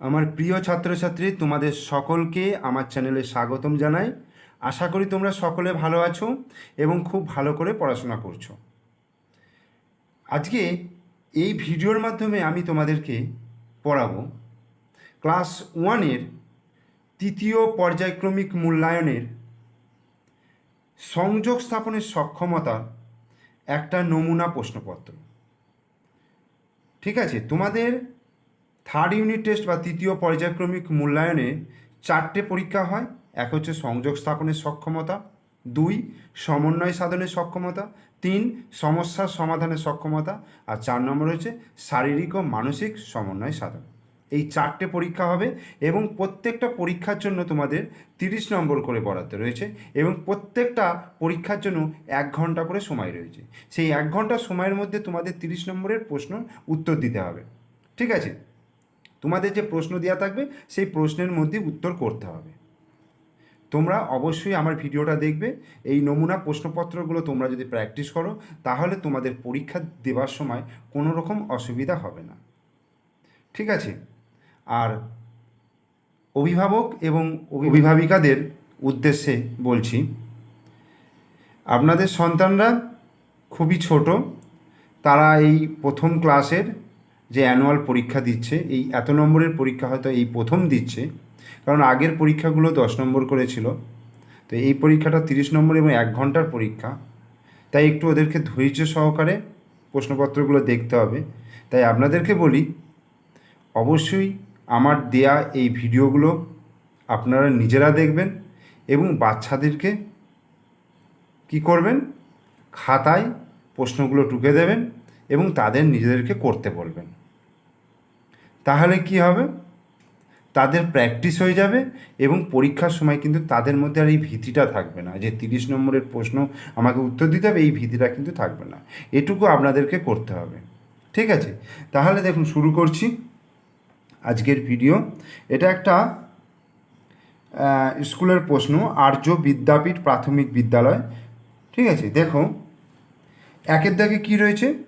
আমার প্রিয় ছাত্রছাত্রী, তোমাদের সকলকে আমার চ্যানেলে স্বাগতম জানাই। আশা করি তোমরা সকলে ভালো আছো এবং খুব ভালো করে পড়াশোনা করছ। আজকে এই ভিডিওর মাধ্যমে আমি তোমাদেরকে পড়াবো ক্লাস ওয়ানের তৃতীয় পর্যায়ক্রমিক মূল্যায়নের সংযোগ স্থাপনের সক্ষমতা একটা নমুনা প্রশ্নপত্র। ঠিক আছে, তোমাদের থার্ড ইউনিট টেস্ট বা তৃতীয় পর্যায়ক্রমিক মূল্যায়নে চারটে পরীক্ষা হয়। এক হচ্ছে সংযোগ স্থাপনের সক্ষমতা, দুই সমন্বয় সাধনের সক্ষমতা, তিন সমস্যার সমাধানের সক্ষমতা, আর চার নম্বর হচ্ছে শারীরিক ও মানসিক সমন্বয় সাধন। এই চারটে পরীক্ষা হবে এবং প্রত্যেকটা পরীক্ষার জন্য তোমাদের তিরিশ নম্বর করে বরাদ্দ রয়েছে এবং প্রত্যেকটা পরীক্ষার জন্য এক ঘণ্টা করে সময় রয়েছে। সেই এক ঘণ্টা সময়ের মধ্যে তোমাদের তিরিশ নম্বরের প্রশ্ন উত্তর দিতে হবে। ঠিক আছে? তোমাদের যে প্রশ্ন দেওয়া থাকবে, সেই প্রশ্নের মধ্যে উত্তর করতে হবে। তোমরা অবশ্যই আমার ভিডিওটা দেখবে। এই নমুনা প্রশ্নপত্রগুলো তোমরা যদি প্র্যাকটিস করো, তাহলে তোমাদের পরীক্ষা দেওয়ার সময় কোনো রকম অসুবিধা হবে না। ঠিক আছে? আর অভিভাবক এবং অভিভাবিকাদের উদ্দেশ্যে বলছি, আপনাদের সন্তানরা খুবই ছোট, তারা এই প্রথম ক্লাসের যে অ্যানুয়াল পরীক্ষা দিচ্ছে, এই এত নম্বরের পরীক্ষা হয়তো এই প্রথম দিচ্ছে, কারণ আগের পরীক্ষাগুলো দশ নম্বর করেছিল তো এই পরীক্ষাটা তিরিশ নম্বর এবং এক ঘণ্টার পরীক্ষা। তাই একটু ওদেরকে ধৈর্য সহকারে প্রশ্নপত্রগুলো দেখতে হবে। তাই আপনাদেরকে বলি, অবশ্যই আমার দেয়া এই ভিডিওগুলো আপনারা নিজেরা দেখবেন এবং বাচ্চাদেরকে কি করবেন? খাতায় প্রশ্নগুলো টুকে দেবেন। এবং তাদের নিজেদেরকে করতে বলবেন। তাহলে কি হবে? তাদের প্র্যাকটিস হয়ে যাবে এবং পরীক্ষার সময় কিন্তু তাদের মধ্যে আর এই ভীতিটা থাকবে না। যে তিরিশ নম্বরের প্রশ্ন আমাকে উত্তর দিতে হবে, এই ভীতিটা কিন্তু থাকবে না। এটুকু আপনাদেরকে করতে হবে। ঠিক আছে? তাহলে দেখুন, শুরু করছি আজকের ভিডিও এটা একটা স্কুলের প্রশ্ন, আর্য বিদ্যাপীঠ প্রাথমিক বিদ্যালয়। ঠিক আছে? দেখো, একের দাগে কী রয়েছে?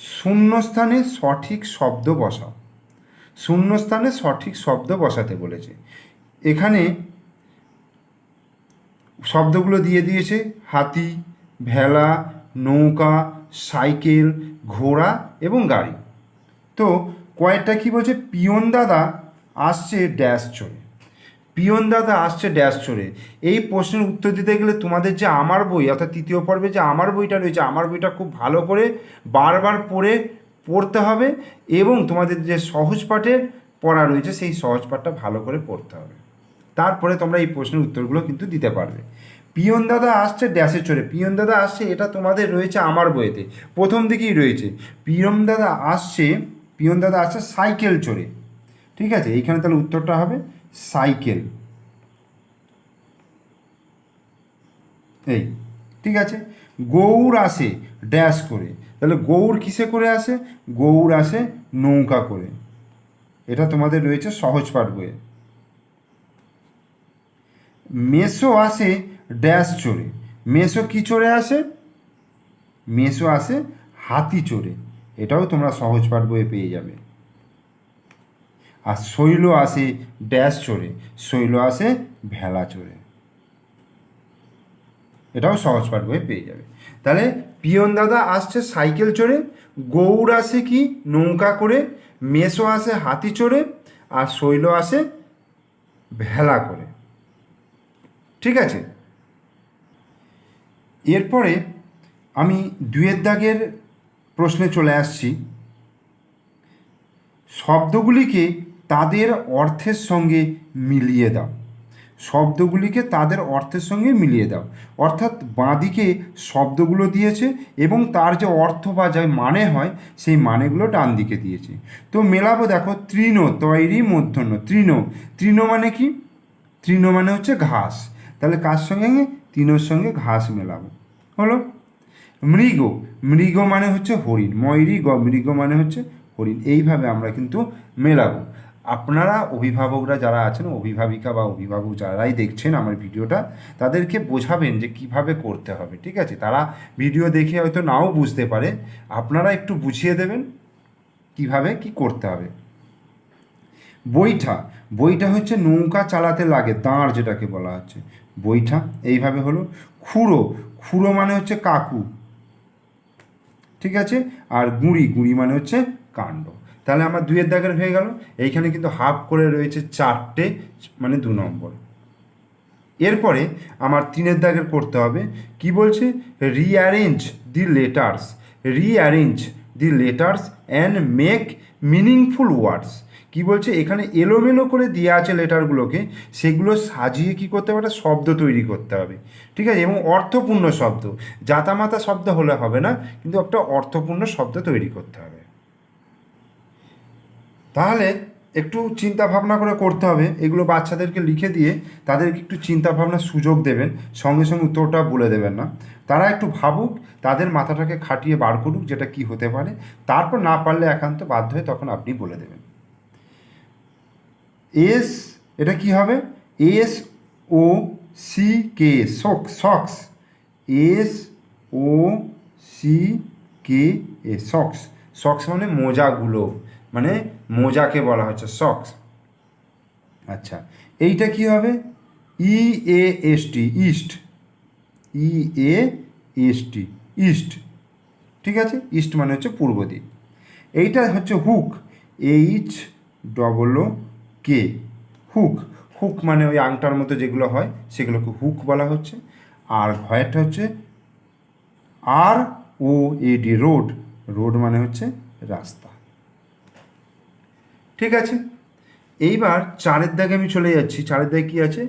শূন্যস্থানে সঠিক শব্দ বসাও। শূন্যস্থানে সঠিক শব্দ বসাতে বলেছে। এখানে শব্দগুলো দিয়ে দিয়েছে, হাতি, ভেলা, নৌকা, সাইকেল, ঘোড়া এবং গাড়ি। তো কয়েকটা কি বলছে? পিয়ন দাদা আসছে ড্যাশ চড়ে। পিয়ন দাদা আসছে ড্যাশ চড়ে। এই প্রশ্নের উত্তর দিতে গেলে তোমাদের যে আমার বই, অর্থাৎ তৃতীয় পর্বে যে আমার বইটা রয়েছে, আমার বইটা খুব ভালো করে বারবার পড়ে পড়তে হবে এবং তোমাদের যে সহজ পাঠের পড়া রয়েছে, সেই সহজ পাঠটা ভালো করে পড়তে হবে। তারপরে তোমরা এই প্রশ্নের উত্তরগুলো কিন্তু দিতে পারবে। পিয়ন দাদা আসছে ড্যাশে চড়ে। পিয়ন দাদা আসছে, এটা তোমাদের রয়েছে আমার বইতে। প্রথম দিকেই রয়েছে। পিয়ন দাদা আসছে, পিয়ন দাদা আসছে সাইকেল চড়ে। ঠিক আছে? এইখানে তাহলে উত্তরটা হবে। সাইকেল। এই, ঠিক আছে? গৌর আসে ড্যাশ করে। তাহলে গৌর কিসে করে আসে? গৌর আসে নৌকা করে। এটা তোমাদের রয়েছে সহজ পাঠ বইয়ে। মেসো আসে ড্যাশ চড়ে। মেসো কি চড়ে আসে? মেসো আসে হাতি চড়ে। এটাও তোমরা সহজ পাঠ বইয়ে পেয়ে যাবে। আর শৈল আসে ড্যাশ চড়ে, শৈল আসে ভেলা চড়ে। এটাও সহজ পাঠ বইয়ে পেয়ে যাবে। তাহলে পিয়ন দাদা আসছে সাইকেল চড়ে, গৌর আসে কি নৌকা করে, মেসো আসে হাতি চড়ে, আর শৈল আসে ভেলা করে। ঠিক আছে? এরপরে আমি দুয়ের দাগের প্রশ্নে চলে আসছি। শব্দগুলিকে তাদের অর্থের সঙ্গে মিলিয়ে দাও। শব্দগুলিকে তাদের অর্থের সঙ্গে মিলিয়ে দাও। অর্থাৎ বাঁদিকে শব্দগুলো দিয়েছে এবং তার যে অর্থ বা যে মানে হয়, সেই মানেগুলো ডান দিকে দিয়েছে। তো মেলাবো দেখো, তৃণ, তৈরি মধ্যন্য তৃণ তৃণ মানে কি? তৃণ মানে হচ্ছে ঘাস। তাহলে কার সঙ্গে? তৃণর সঙ্গে ঘাস মেলাবো। হলো? মৃগ মৃগ মানে হচ্ছে হরিণ। ময়ূরী, গ, মৃগ মানে হচ্ছে হরিণ। এইভাবে আমরা কিন্তু মেলাবো। আপনারা অভিভাবকরা যারা আছেন, অভিভাবিকা বা অভিভাবক যারাই দেখছেন আমার ভিডিওটা, তাদেরকে বোঝাবেন যে কীভাবে করতে হবে, ঠিক আছে? তারা ভিডিও দেখে হয়তো নাও বুঝতে পারে। আপনারা একটু বুঝিয়ে দেবেন কীভাবে কি করতে হবে। বৈঠা বইটা হচ্ছে নৌকা চালাতে লাগে, দাঁড় যেটাকে বলা হচ্ছে। বৈঠা, এইভাবে হলো। খুঁড়ো খুঁড়ো মানে হচ্ছে কাকু, ঠিক আছে? আর গুঁড়ি গুঁড়ি মানে হচ্ছে কাণ্ড। তাহলে আমার দুইয়ের দাগের হয়ে গেল। এইখানে কিন্তু হাফ করে রয়েছে চারটে মানে দু নম্বর। এরপরে আমার তিনের দাগের করতে হবে। কি বলছে? Rearrange the letters rearrange the letters and make meaningful words কি বলছে? এখানে এলোমেলো করে দেওয়া আছে লেটারগুলোকে সেগুলো সাজিয়ে কি করতে হবে? একটা শব্দ তৈরি করতে হবে। ঠিক আছে? এবং অর্থপূর্ণ শব্দ। জাতামাতা শব্দ হলে হবে না, কিন্তু একটা অর্থপূর্ণ শব্দ তৈরি করতে হবে। তাহলে একটু চিন্তা ভাবনা করে করতে হবে। এগুলো বাচ্চাদেরকে লিখে দিয়ে তাদেরকে একটু চিন্তা ভাবনার সুযোগ দেবেন, সঙ্গে সঙ্গে উত্তরটা বলে দেবেন না। তারা একটু ভাবুক, তাদের মাথাটাকে খাটিয়ে বার করুক যেটা কি হতে পারে। তারপর না পারলে একান্ত বাধ্য হয়ে তখন আপনি বলে দেবেন। এস, এটা কি হবে? S, O, C, K, sock, socks. S, O, C, K, A, socks. Socks মানে মোজাগুলো। মানে মোজাকে বলা হচ্ছে সক্স আচ্ছা এইটা কি হবে? E A S T east E A S T east ঠিক আছে? ইস্ট মানে হচ্ছে পূর্ব দিক। এইটা হচ্ছে hook H double K hook hook মানে ওই আংটার মতো যেগুলো হয়, সেগুলোকে হুক বলা হচ্ছে। আর ভয়েরটা হচ্ছে R O A D road road মানে হচ্ছে রাস্তা। ঠিক আছে? এইবার চারের দাগে আমি চলে যাচ্ছি। চারের দাগে কী আছে?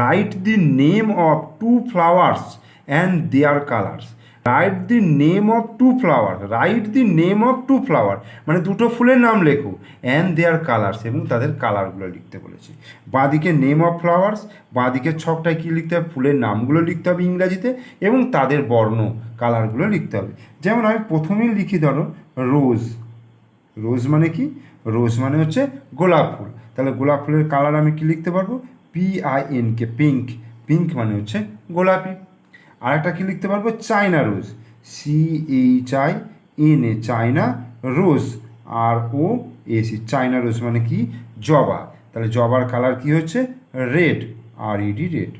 Write the name of two flowers and their colours write the name of two flower write the name of two flower মানে দুটো ফুলের নাম লেখো। অ্যান্ড দেয়ার কালার্স এবং তাদের কালারগুলো লিখতে বলেছে। বাঁদিকে নেম অফ ফ্লাওয়ার্স বাঁদিকের ছকটায় কী লিখতে হবে? ফুলের নামগুলো লিখতে হবে ইংরাজিতে এবং তাদের বর্ণ কালারগুলো লিখতে হবে। যেমন আমি প্রথমেই লিখি ধরো রোজ রোজ মানে কি? রোজ মানে হচ্ছে গোলাপ ফুল। তাহলে গোলাপ ফুলের কালার আমি কি লিখতে পারব? P I N K pink pink মানে হচ্ছে গোলাপি। আর একটা কি লিখতে পারব? China rose C H I N A China rose R O S E China rose মানে কি? জবা। তাহলে জবার কালার কি হচ্ছে? রেড আর ইডি রেড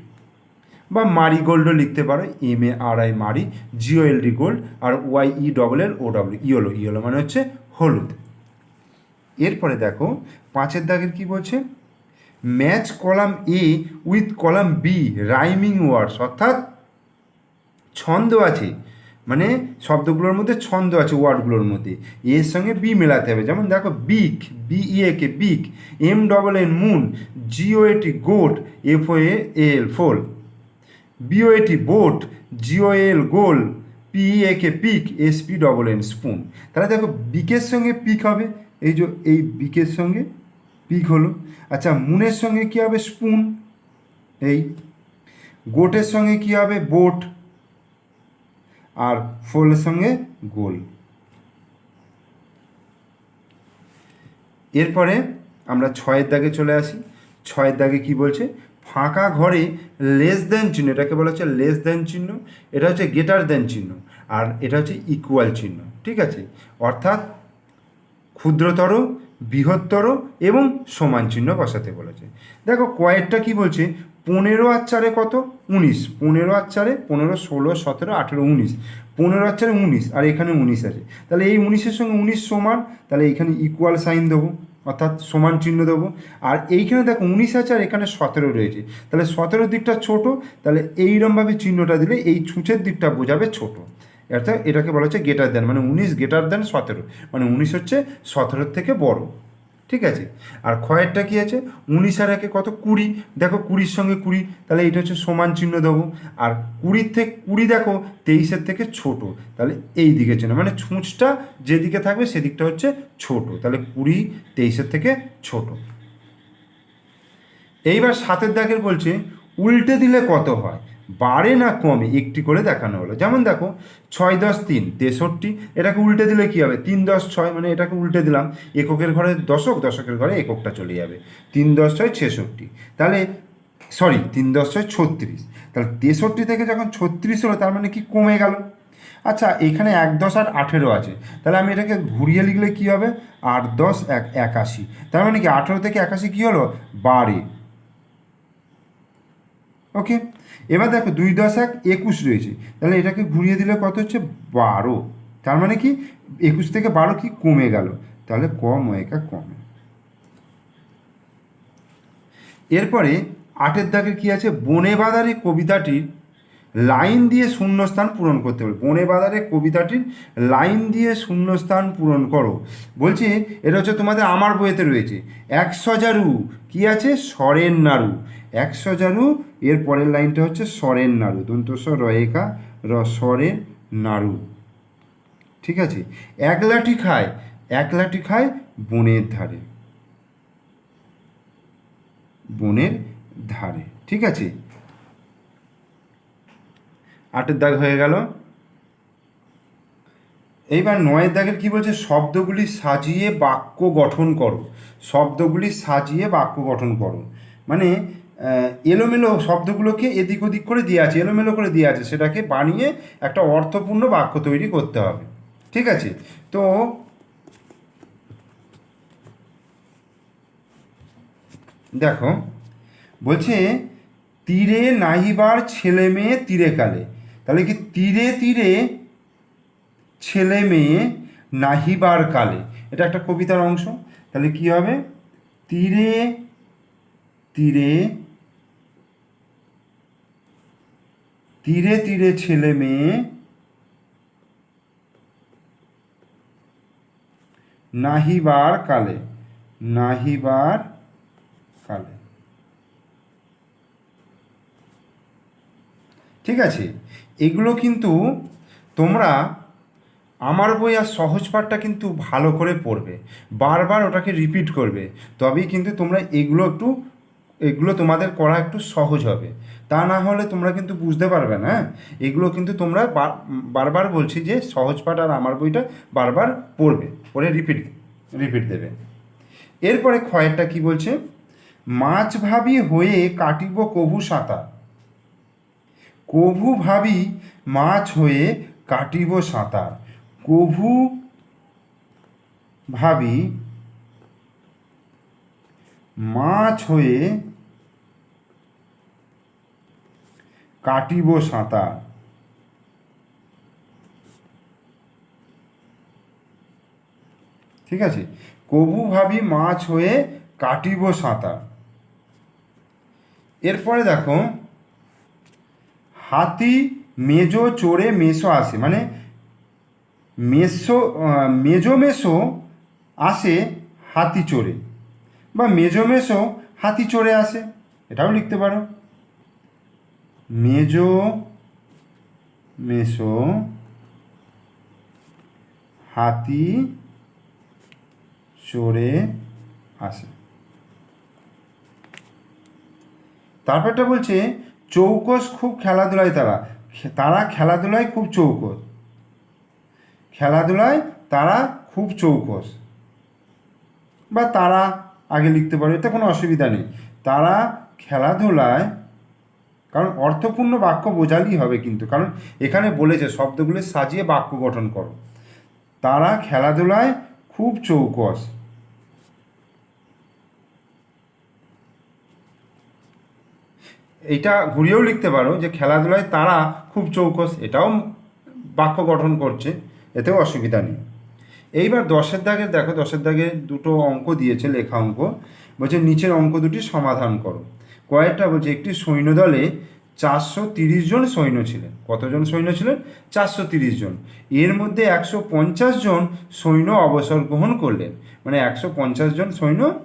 বা মারি গোল্ডও লিখতে পারো। এম এ আর আই মারি। G O L D gold আর Y E double L O W yellow yellow মানে হচ্ছে হলুদ। এরপরে দেখো, পাঁচের দাগের কি বলছে? Match column A with column B rhyming words অর্থাৎ ছন্দ আছে। মানে শব্দগুলোর মধ্যে ছন্দ আছে ওয়ার্ডগুলোর মধ্যে। এর সঙ্গে বি মেলাতে হবে। যেমন দেখো beak B K beak M double N moon G O A T goat F O L foal B O A T boat G O L goal P A K peak S P double N spoon তাহলে দেখো বিকের সঙ্গে pick হবে। এই যে এই বিকের সঙ্গে pick হলো। আচ্ছা মুনের সঙ্গে কী হবে স্পুন? এই। গোটের সঙ্গে কী হবে বোট? আর ফোলের সঙ্গে গোল। এরপরে আমরা ছয়ের দাগে চলে আসি। ছয়ের দাগে কি বলছে? ফাঁকা ঘরে লেস দেন চিহ্ন, এটাকে বলা হচ্ছে লেস দেন চিহ্ন, এটা হচ্ছে গেটার দেন চিহ্ন, আর এটা হচ্ছে ইকুয়াল চিহ্ন, ঠিক আছে? অর্থাৎ ক্ষুদ্রতর, বৃহত্তর এবং সমান চিহ্ন বসাতে বলেছে। দেখো, কয়েকটা কি বলছে? পনেরো আর চারে কত? উনিশ। পনেরো আর চারে পনেরো, ষোলো, সতেরো, আঠেরো, উনিশ। পনেরো আর চারে উনিশ, আর এখানে উনিশ আছে। তাহলে এই উনিশের সঙ্গে উনিশ সমান, তাহলে এইখানে ইকুয়াল সাইন দেবো, অর্থাৎ সমান চিহ্ন দেবো। আর এইখানে দেখো, উনিশ আছে আর এখানে সতেরো রয়েছে। তাহলে সতেরো দিকটা ছোট, তাহলে এইরমভাবে চিহ্নটা দিলে এই ছুঁচের দিকটা বোঝাবে ছোট। অর্থাৎ এটাকে বলা হচ্ছে গেটার দেন মানে উনিশ গেটার দেন সতেরো। মানে উনিশ হচ্ছে সতেরোর থেকে বড়। ঠিক আছে? আর খয়েরটা কী আছে? উনিশ আর একে কত? কুড়ি। দেখো কুড়ির সঙ্গে কুড়ি, তাহলে এটা হচ্ছে সমান চিহ্ন দেবো। আর কুড়ির থেকে কুড়ি দেখো, তেইশের থেকে ছোট। তাহলে এই দিকে চিহ্ন মানে ছুঁচটা যেদিকে থাকবে সেদিকটা হচ্ছে ছোট। তাহলে কুড়ি তেইশের থেকে ছোট। এইবার সাতের দাগের বলছে, উল্টে দিলে কত হয়? বাড়ে না কমে, একটি করে দেখানো হলো। যেমন দেখো, ছয় দশ তিন, তেষট্টি, এটাকে উল্টে দিলে কী হবে? তিন দশ ছয় মানে এটাকে উল্টে দিলাম, এককের ঘরে দশক, দশকের ঘরে এককটা চলে যাবে। তিন দশ ছয় ছেষট্টি। তাহলে সরি তিন দশ ছয় ছত্রিশ। তাহলে তেষট্টি থেকে যখন ছত্রিশ হলো, তার মানে কি কমে গেল? আচ্ছা এখানে এক দশ আর আঠেরো আছে। তাহলে আমি এটাকে ঘুরিয়ে লিখলে কী হবে? আট দশ এক একাশি। তার মানে কি আঠেরো থেকে একাশি কী হলো? বারে ওকে এবার দেখো দুই দশ এক একুশ রয়েছে। তাহলে এটাকে ঘুরিয়ে দিলে কত হচ্ছে? বারো। তার মানে কি? একুশ থেকে বারো কি কমে গেল? তাহলে কম একা কমে। এরপরে আটের দাগের কি আছে? বনে বাজারে কবিতাটির লাইন দিয়ে শূন্যস্থান পূরণ করতে হবে। বনে বাজারে কবিতাটির লাইন দিয়ে শূন্যস্থান পূরণ করো। বলছি, এটা হচ্ছে তোমাদের আমার বইয়েতে রয়েছে। এক সজারু কি আছে? সরেন নাড়ু। এক সজারু এর পরের লাইনটা হচ্ছে সরেন নাড়ু। দন্তস রয়েকা র স্বরের নাড়ু। ঠিক আছে? এক লাঠি খায়, এক লাঠি খায় বনের ধারে। বনের ধারে। ঠিক আছে? আটের দাগ হয়ে গেল। এইবার নয়ের দাগের কি বলছে? শব্দগুলি সাজিয়ে বাক্য গঠন করো। শব্দগুলি সাজিয়ে বাক্য গঠন করো। মানে এলোমেলো শব্দগুলোকে এদিক ওদিক করে দিয়ে আছে, এলোমেলো করে দিয়ে আছে, সেটাকে বানিয়ে একটা অর্থপূর্ণ বাক্য তৈরি করতে হবে। ঠিক আছে? তো দেখো, বলছে, তীরে নাহিবার ছেলে মেয়ে তীরে কালে। তাহলে কি তীরে তীরে ছেলে মেয়ে নাহিবার কালে? এটা একটা কবিতার অংশ। তাহলে কি হবে? তীরে তীরে তীরে তীরে ছেলে মেয়ে, নাহিবার কালে নাহিবার কালে। ঠিক আছে? এগুলো কিন্তু তোমরা আমার বই আর সহজ পাঠটা কিন্তু ভালো করে পড়বে। বারবার ওটাকে রিপিট করবে। তবেই কিন্তু তোমরা এগুলো একটু এগুলো তোমাদের করা একটু সহজ হবে। তা না হলে তোমরা কিন্তু বুঝতে পারবে না হ্যাঁ? এগুলো কিন্তু তোমরা বারবার বলছি যে সহজ পাঠ আর আমার বইটা বারবার পড়বে, পড়ে রিপিট রিপিট দেবে। এরপরে ক্ষয়েরটা কি বলছে? মাছ ভাবি হয়ে কাটিব কভু সাঁতার। কভু ভাবি মাছ হয়ে কাটিব সাঁতার। কভু ভাবি মাছ হয়ে কাটিব সাঁতার। ঠিক আছে? কভু ভাবি মাছ হয়ে কাটিব সাঁতার। এরপরে দেখো হাতি মেজো চড়ে মেসো আসে মানে আহ, মেজো মেসো আসে হাতি চড়ে বা মেজো মেসো হাতি চড়ে আসে এটাও লিখতে পারো। মেজো, মেসো, হাতি চড়ে আসে। তারপরটা বলছে চৌকস খুব খেলাধুলায় তারা। তারা খেলাধুলায় খুব চৌকস খেলাধুলায় তারা খুব চৌকস বা তারা আগে লিখতে পারো এটা কোনো অসুবিধা নেই। তারা খেলাধুলায় কারণ অর্থপূর্ণ বাক্য বোঝালেই হবে কিন্তু। কারণ এখানে বলেছে, শব্দগুলো সাজিয়ে বাক্য গঠন করো। তারা খেলাধুলায় খুব চৌকস। এটা ঘুরিয়েও লিখতে পারো যে খেলাধুলায় তারা খুব চৌকস, এটাও বাক্য গঠন করছে, এতেও অসুবিধা নেই। এইবার দশের দাগের দেখো, দশের দাগে দুটো অঙ্ক দিয়েছে লেখা অঙ্ক। বলছে, নিচের অঙ্ক দুটি সমাধান করো। কয়েকটা বলছে, একটি সৈন্যদলে চারশো তিরিশ জন সৈন্য ছিলেন। কতজন সৈন্য ছিলেন? চারশো তিরিশ জন। এর মধ্যে একশো পঞ্চাশ জন সৈন্য অবসর গ্রহণ করলেন। মানে একশো পঞ্চাশ জন সৈন্য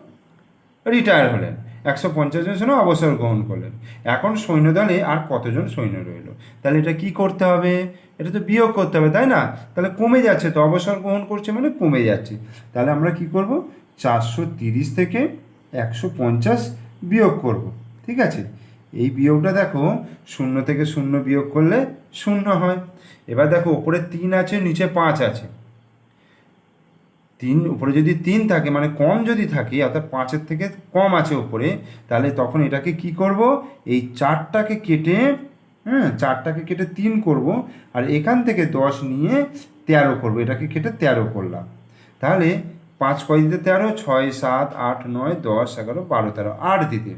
রিটায়ার হলেন। একশো পঞ্চাশ জন সৈন্য অবসর গ্রহণ করলেন। এখন সৈন্যদলে আর কতজন সৈন্য রইল? তাহলে এটা কি করতে হবে? এটা তো বিয়োগ করতে হবে, তাই না? তাহলে কমে যাচ্ছে তো, অবসর গ্রহণ করছে মানে কমে যাচ্ছে। তাহলে আমরা কি করব? চারশো তিরিশ থেকে একশো পঞ্চাশ বিয়োগ করব। ঠিক আছে? এই বিয়োগটা দেখো, শূন্য থেকে শূন্য বিয়োগ করলে শূন্য হয়। এবার দেখো, ওপরে তিন আছে, নিচে পাঁচ আছে। তিন, উপরে যদি তিন থাকে মানে কম যদি থাকে, অর্থাৎ পাঁচের থেকে কম আছে উপরে তাহলে তখন এটাকে কি করব? এই চারটাকে কেটে হ্যাঁ চারটাকে কেটে তিন করব, আর এখান থেকে দশ নিয়ে তেরো করব, এটাকে কেটে তেরো করলাম। তাহলে পাঁচ কয় দিতে তেরো? ছয়, সাত, আট, নয়, দশ, এগারো, বারো, তেরো, আট দিতে।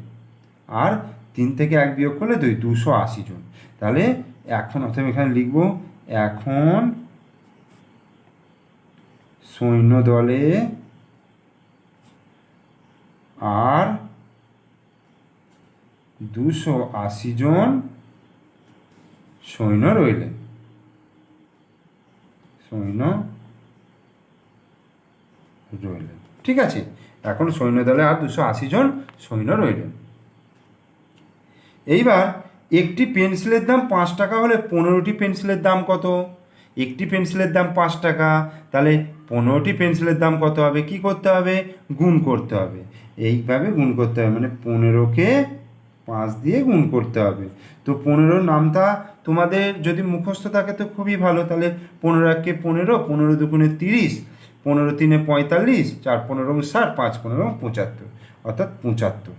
আর তিন থেকে এক বিয়োগ করলে দুই, দুশো আশি জন। তাহলে এখন অথবা এখানে লিখব, এখন সৈন্য দলে আর দুশো আশি জন সৈন্য রইলেন সৈন্য রইলেন ঠিক আছে? এখন সৈন্য দলে আর দুশো আশি জন সৈন্য রইলেন। এইবার একটি পেন্সিলের দাম পাঁচ টাকা হলে পনেরোটি পেন্সিলের দাম কত? একটি পেন্সিলের দাম পাঁচ টাকা, তাহলে পনেরোটি পেন্সিলের দাম কত হবে? কি করতে হবে? গুণ করতে হবে। এইভাবে গুণ করতে হবে মানে পনেরোকে পাঁচ দিয়ে গুণ করতে হবে। তো পনেরোর নামটা তোমাদের যদি মুখস্থ থাকে তো খুবই ভালো, তাহলে পনেরো একে পনেরো পনেরো দুগুণে তিরিশ, পনেরো তিনে পঁয়তাল্লিশ, চার পনেরো ষাট, পাঁচ পনেরো পঁচাত্তর, অর্থাৎ পঁচাত্তর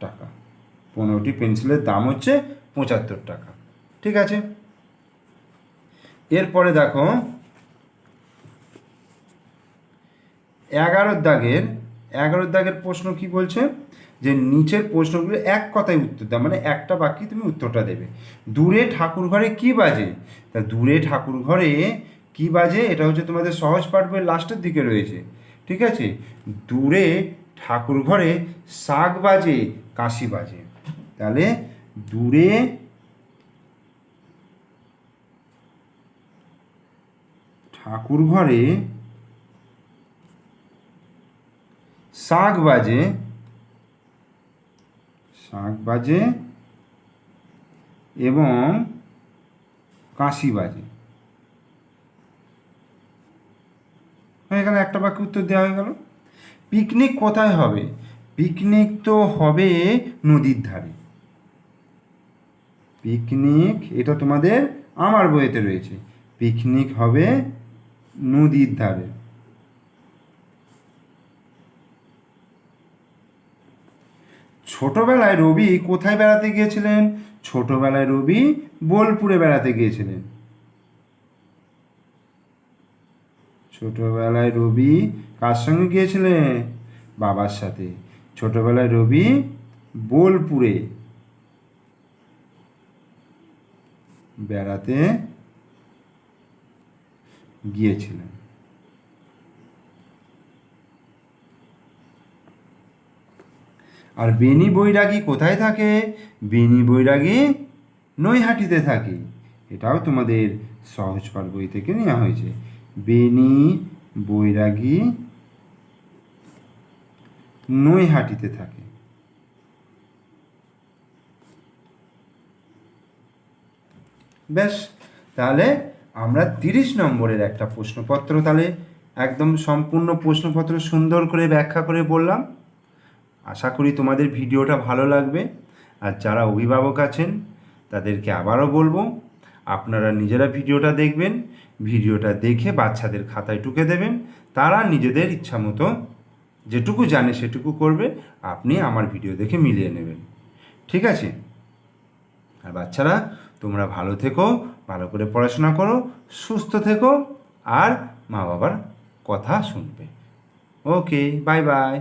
টাকা। পনেরোটি পেন্সিলের দাম হচ্ছে পঁচাত্তর টাকা। ঠিক আছে? এরপরে দেখো, এগারোর দাগের এগারোর দাগের প্রশ্ন কি বলছে? যে নিচের প্রশ্নগুলো এক কথায় উত্তর দাও মানে একটা বাক্যে তুমি উত্তরটা দেবে। দূরে ঠাকুর ঘরে কি বাজে? তা দূরে ঠাকুর ঘরে কি বাজে? এটা হচ্ছে তোমাদের সহজ পাঠ বইয়ের লাস্টের দিকে রয়েছে। ঠিক আছে? দূরে ঠাকুর ঘরে শাক বাজে, কাশি বাজে। তাহলে দূরে ঠাকুর ঘরে শাক বাজে শাক বাজে এবং কাশি বাজে। এখানে একটা বাক্য উত্তর দেওয়া হয়ে গেল। পিকনিক কোথায় হবে? পিকনিক তো হবে নদীর ধারে। পিকনিক, এটা তোমাদের আমার বইয়েতে রয়েছে। পিকনিক হবে নদীর ধারে। ছোটবেলায় রবি কোথায় বেড়াতে গিয়েছিলেন? ছোটবেলায় রবি বোলপুরে বেড়াতে গিয়েছিলেন। ছোটবেলায় রবি কার সঙ্গে গিয়েছিলেন? বাবার সাথে। ছোটবেলায় রবি বোলপুরে। বেড়াতে গিয়েছিলেন। আর বেনি বৈরাগী কোথায় থাকে? বেনি বৈরাগী নৈহাটিতে থাকে। এটাও তোমাদের সহজ পাঠ বই থেকে নেওয়া হয়েছে। বেনি বৈরাগী নৈহাটিতে থাকে। ব্যাস, তাহলে আমরা তিরিশ নম্বরের একটা প্রশ্নপত্র তাহলে একদম সম্পূর্ণ প্রশ্নপত্র সুন্দর করে ব্যাখ্যা করে বললাম। আশা করি তোমাদের ভিডিওটা ভালো লাগবে। আর যারা অভিভাবক আছেন, তাদেরকে আবারও বলব, আপনারা নিজেরা ভিডিওটা দেখবেন, ভিডিওটা দেখে বাচ্চাদের খাতায় টুকে দেবেন, তারা নিজেদের ইচ্ছা মতো যেটুকু জানে সেটুকু করবে, আপনি আমার ভিডিও দেখে মিলিয়ে নেবেন। ঠিক আছে? আর বাচ্চারা তোমরা ভালো থেকো, ভালো করে পড়াশোনা করো, সুস্থ থেকো, আর মা বাবার কথা শুনবে। Okay bye bye